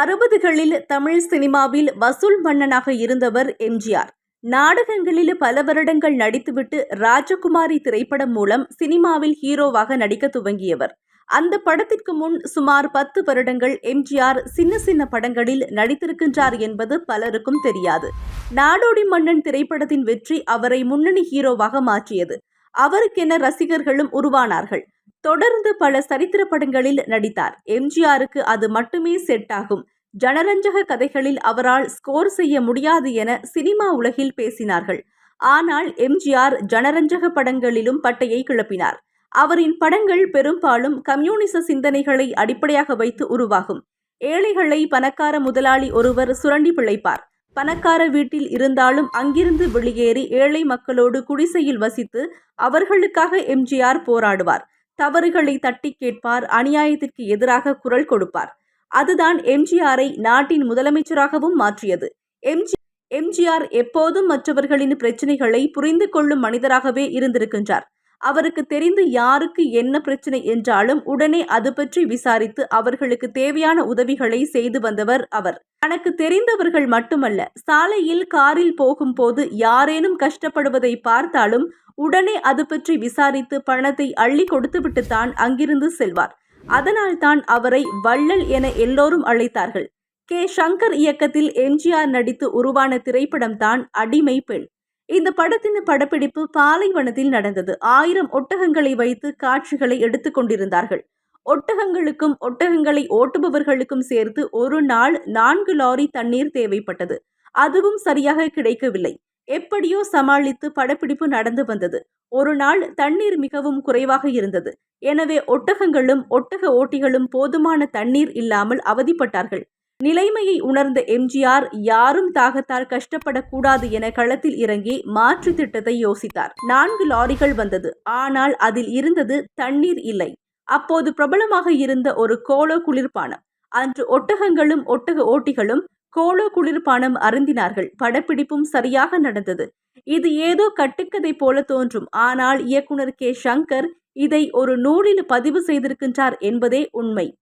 அறுபதுகளில் தமிழ் சினிமாவில் வசூல் மன்னனாக இருந்தவர் எம்ஜிஆர். நாடகங்களில் பல வருடங்கள் நடித்துவிட்டு ராஜகுமாரி திரைப்படம் மூலம் சினிமாவில் ஹீரோவாக நடிக்க துவங்கியவர். அந்த படத்திற்கு முன் சுமார் பத்து வருடங்கள் எம்ஜிஆர் சின்ன சின்ன படங்களில் நடித்திருக்கின்றார் என்பது பலருக்கும் தெரியாது. நாடோடி மன்னன் திரைப்படத்தின் வெற்றி அவரை முன்னணி ஹீரோவாக மாற்றியது. அவருக்கென ரசிகர்களும் உருவானார்கள். தொடர்ந்து பல சரித்திர படங்களில் நடித்தார். எம்ஜிஆருக்கு அது மட்டுமே செட் ஆகும். ஜனரஞ்சக கதைகளில் அவரால் ஸ்கோர் செய்ய முடியாது என சினிமா உலகில் பேசினார்கள். ஆனால் எம்ஜிஆர் ஜனரஞ்சக படங்களிலும் பட்டையை கிளப்பினார். அவரின் படங்கள் பெரும்பாலும் கம்யூனிச சிந்தனைகளை அடிப்படையாக வைத்து உருவாகும். ஏழைகளை பணக்கார முதலாளி ஒருவர் சுரண்டி பிழைப்பார். பணக்கார வீட்டில் இருந்தாலும் அங்கிருந்து வெளியேறி ஏழை மக்களோடு குடிசையில் வசித்து அவர்களுக்காக எம்ஜிஆர் போராடுவார். தவறுகளை தட்டி கேட்பார் அநியாயத்திற்கு எதிராக குரல் கொடுப்பார். அதுதான் எம்ஜிஆரை நாட்டின் முதலமைச்சராகவும் மாற்றியது. எம்ஜி எம்ஜிஆர் எப்போதும் மற்றவர்களின் பிரச்சனைகளை புரிந்து கொள்ளும் மனிதராகவே இருந்திருக்கின்றார். அவருக்கு தெரிந்து யாருக்கு என்ன பிரச்சனை என்றாலும் உடனே அது பற்றி விசாரித்து அவர்களுக்கு தேவையான உதவிகளை செய்து வந்தவர் அவர். தனக்கு தெரிந்தவர்கள் மட்டுமல்ல சாலையில் காரில் போகும்போது யாரேனும் கஷ்டப்படுவதை பார்த்தாலும் உடனே அது பற்றி விசாரித்து பணத்தை அள்ளி கொடுத்துவிட்டுத்தான் அங்கிருந்து செல்வார். அதனால்தான் அவரை வள்ளல் என எல்லோரும் அழைத்தார்கள். கே. சங்கர் இயக்கத்தில் எம்ஜிஆர் நடித்து உருவான திரைப்படம் தான் அடிமை பெண். இந்த படத்தின் படப்பிடிப்பு பாலைவனத்தில் நடந்தது. ஆயிரம் ஒட்டகங்களை வைத்து காட்சிகளை எடுத்துக்கொண்டிருந்தார்கள் ஒட்டகங்களுக்கும் ஒட்டகங்களை ஓட்டுபவர்களுக்கும் சேர்த்து ஒரு நாள் நான்கு லாரி தண்ணீர் தேவைப்பட்டது. அதுவும் சரியாக கிடைக்கவில்லை. எப்படியோ சமாளித்து படப்பிடிப்பு நடந்து வந்தது. ஒரு நாள் தண்ணீர் மிகவும் குறைவாக இருந்தது. எனவே ஒட்டகங்களும் ஒட்டக ஓட்டிகளும் போதுமான தண்ணீர் இல்லாமல் அவதிப்பட்டார்கள். நிலைமையை உணர்ந்த எம்ஜிஆர் யாரும் தாகத்தால் கஷ்டப்படக்கூடாது என களத்தில் இறங்கி மாற்று திட்டத்தை யோசித்தார். நான்கு லாரிகள் வந்தது. ஆனால் அதில் இருந்தது தண்ணீர் இல்லை. அப்போது பிரபலமாக இருந்த ஒரு கோலோ குளிர்பானம். அன்று ஒட்டகங்களும் ஒட்டக ஓட்டிகளும் கோலோ குளிர்பானம் அருந்தினார்கள். படப்பிடிப்பும் சரியாக நடந்தது. இது ஏதோ கட்டுக்கதை போல தோன்றும். ஆனால் இயக்குனர் கே. சங்கர் இதை ஒரு நூலில் பதிவு செய்திருக்கின்றார் என்பதே உண்மை.